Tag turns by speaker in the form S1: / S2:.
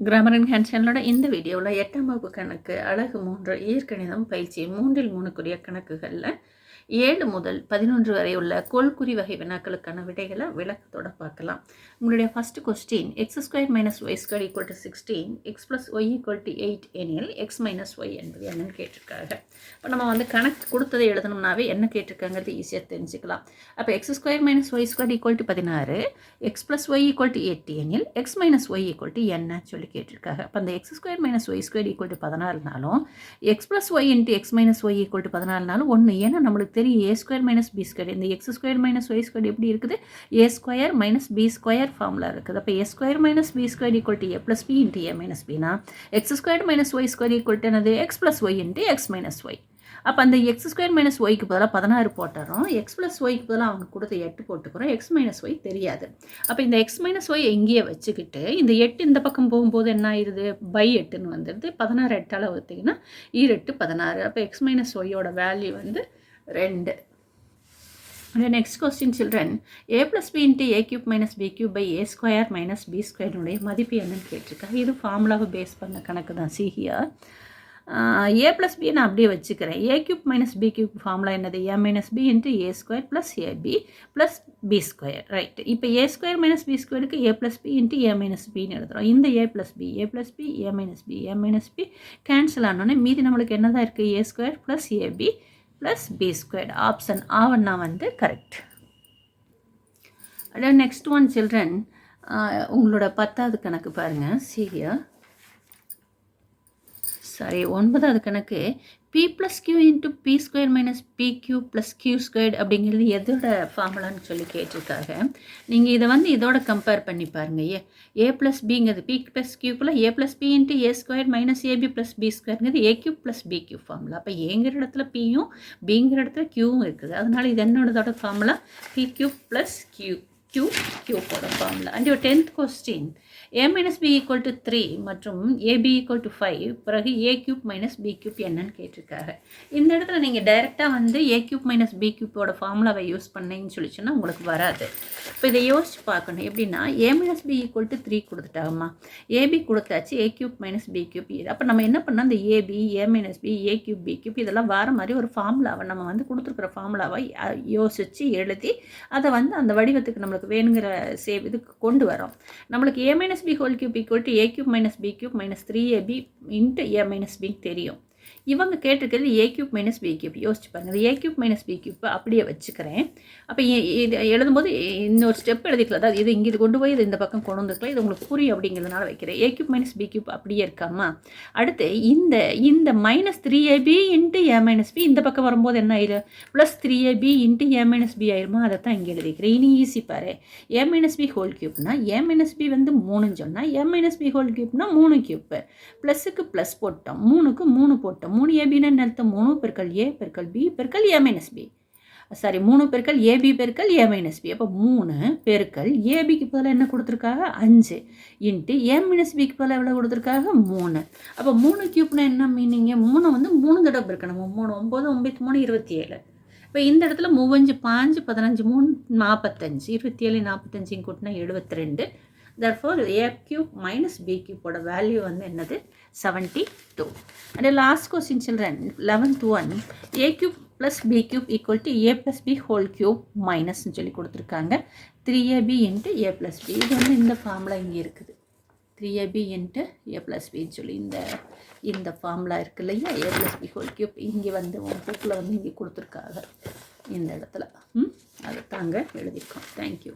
S1: Grammar and hand சேனலோட இந்த வீடியோவில் எட்டாம் வகுப்பு கணக்கு அழகு மூன்று இயற்கணிதம் பயிற்சி மூன்றில் மூணுக்குரிய கணக்குகளில் ஏழு முதல் பதினொன்று வரை உள்ள கோல்குறி வகை வினாக்களுக்கான விடைகளை விளக்கத்தோட பார்க்கலாம். உங்களுடைய first question x square minus y square equal to sixteen x plus y equal to eight எனில் எக்ஸ் மைனஸ் ஒய் என்பது என்னன்னு கேட்டிருக்காங்க. இப்போ நம்ம வந்து கணக்கு கொடுத்ததை எழுதணும்னாவே என்ன கேட்டிருக்காங்கிறது ஈஸியாக தெரிஞ்சுக்கலாம். அப்போ x square minus y square equal to பதினாறு x plus y equal to eight எனில் x minus y equal to என்ன சொல்லி கேட்டிருக்காங்க. அப்போ அந்த x square minus y square equal to பதினாறுனாலும் x plus y into x minus y equal to பதினாறுனாலும் ஒன்று ஏன்னா நம்மளுக்கு தெரியும். A square minus b square இந்த x square minus y square எப்படி இருக்குது? A square minus b square formula இருக்குது. அப்போ a square minus b square equal to a plus b into a minus Bina x square minus y square equal to என்னது? X plus y into x minus y அப்போ அந்த X square minus ஒய்க்கு பதிலாக பதினாறு போட்டுறோம். X plus ஒய்க்கு பதிலாக அவங்க கொடுத்த எட்டு போட்டுக்கிறோம். எக்ஸ் மைனஸ் ஒய் தெரியாது. அப்போ இந்த எக்ஸ் மைனஸ் ஒய் எங்கேயே வச்சுக்கிட்டு இந்த எட்டு இந்த பக்கம் போகும்போது என்ன ஆயிடுது பை எட்டுன்னு வந்துடுது. பதினாறு எட்டால் வகுத்திங்கன்னா ஈரெட்டு பதினாறு. அப்போ எக்ஸ் மைனஸ் ஒய்யோட வேல்யூ வந்து ரெண்டு. Next question children a plus b into a cube minus b cube by a square minus b ஸ்கொயர்னுடைய மதிப்பு என்னன்னு கேட்டிருக்காங்க இது ஃபார்முலாவை பேஸ் பண்ண கணக்கு தான். சிஹியா ஏ ப்ளஸ் பி நான் அப்படியே வச்சுக்கிறேன். A cube minus b cube formula என்னது? A minus b into a square plus ab plus b square right இப்போ ஏ ஸ்கொயர் மைனஸ் பி ஸ்கொயருக்கு a plus b into a minus பின்னு எழுதுகிறோம் இந்த a plus b a plus b a minus b a minus b cancel ஆனோடனே மீதி நம்மளுக்கு என்ன தான் இருக்குது a square plus ab plus b square option ஆவண்ணா வந்து கரெக்ட் அதான் நெக்ஸ்ட் ஒன் சில்ட்ரன் உங்களோட பத்தாவது கணக்கு பாருங்கள் சீரியா சாரி ஒன்பதாவது கணக்கு. P plus q into p square minus p q plus q square அப்படிங்கிறது எதோட ஃபார்முலான்னு சொல்லி கேட்டிருக்காங்க. நீங்கள் இதை வந்து இதோட கம்பேர் பண்ணி பாருங்கள் ஏ ஏ ப்ளஸ் பிங்கிறது B plus கியூக்குள்ளே a plus b into a square minus ab plus b ஸ்கொயருங்கிறது a q plus p q formula அப்போ ஏங்கிற இடத்துல பியும் பிங்கிற இடத்துல கியூவும் இருக்குது. அதனால் இது என்னோடதோட formula p q plus q q கியூப்போட formula and your tenth question a minus b equal to three மற்றும் ஏபி ஈக்குவல் டு ஃபைவ் பிறகு a cube minus b cube என்னன்னு கேட்டிருக்காங்க இந்த இடத்துல நீங்கள் டைரெக்டாக வந்து ஏ கியூப் மைனஸ் பி கியூப்போட ஃபார்முலாவை யூஸ் பண்ணீங்கன்னு சொல்லிச்சுன்னா உங்களுக்கு வராது. இப்போ இதை யோசிச்சு பார்க்கணும். எப்படின்னா a minus b equal to three கொடுத்துட்டாங்கம்மா. AB கொடுத்தாச்சு a cube minus b cube அப்போ நம்ம என்ன பண்ணால் அந்த ab a minus b a cube b cube இதெல்லாம் வர மாதிரி ஒரு ஃபார்முலாவை நம்ம வந்து கொடுத்துருக்குற ஃபார்முலாவை யோசித்து எழுதி அதை வந்து அந்த வடிவத்துக்கு நம்மளுக்கு வேணுங்கிற சேவ் இதுக்கு கொண்டு வரோம். நம்மளுக்கு a minus b whole cube equal to a cube minus b cube minus three ab into a minus b தெரியும். இவங்க கேட்டிருக்கிறது a cube minus b cube யோசிச்சு பாருங்கள் a cube minus b cube அப்படியே வச்சுக்கிறேன். அப்போ இது எழுதும்போது இன்னொரு ஸ்டெப் எழுதிக்கலாம். அதாவது இது இங்கே இது கொண்டு போய் இது இந்த பக்கம் கொண்டு வந்துருக்கலாம். இது உங்களுக்கு புரியும் அப்படிங்கிறதுனால வைக்கிறேன். A cube minus b cube அப்படியே இருக்காமா? அடுத்து இந்த இந்த minus three ab into a minus b இந்த பக்கம் வரும்போது என்ன ஆயிரும் plus three ab into a minus b ஆயிருமா? அதை தான் இங்கே எழுதிக்கிறேன். இனி ஈஸி பாரு. ஏ மைனஸ் பி ஹோல் கியூப்னா ஏ மைனஸ் பி வந்து மூணுன்னு சொன்னால் ஏ மைனஸ் பி ஹோல் கியூப்னா மூணு கியூப்பு ப்ளஸுக்கு ப்ளஸ் போட்டோம். மூணுக்கு மூணு போட்டோம். மூணு ஏபின்னு அர்த்தம் மூணு பெருக்கல் ஏ பெருக்கல் பி பெருக்கல் ஏ மைனஸ் பி சாரி மூணு பெருக்கல் ஏபி பெருக்கல் ஏ மைனஸ் பி அப்போ மூணு பெருக்கல் ஏபிக்கு பதில் என்ன கொடுத்துருக்காங்க? அஞ்சு. இன்ட்டு ஏ மைனஸ் பிக்கு பதில் எவ்வளோ கொடுத்துருக்காங்க? மூணு. அப்போ மூணு கியூப்னா என்ன மீனிங்க மூணு வந்து மூணு தடவை பெருக்கணும்? மூணு ஒம்பது ஒம்பத்தி மூணு இருபத்தி ஏழு இப்போ இந்த இடத்துல மூவஞ்சு பாஞ்சு பதினஞ்சு மூணு நாற்பத்தஞ்சு இருபத்தி ஏழு நாற்பத்தஞ்சு கூட்டினா எழுபத்தி ரெண்டு therefore a cube minus b cube value வந்து என்னது? Seventy two and last question children eleventh one a cube plus b cube equal to a plus b whole cube மைனஸ்னு சொல்லி கொடுத்துருக்காங்க. Three ab into a plus b இது வந்து இந்த formula இங்கே இருக்குது. Three ab into a plus பின்னு சொல்லி இந்த இந்த ஃபார்முலா இருக்கு இல்லையா? A plus b whole cube இங்கே வந்து உன் புக்கில் வந்து இங்கே கொடுத்துருக்காங்க. இந்த இடத்துல. ம்? அதை தாங்க எழுதியிருக்கோம் தேங்க்யூ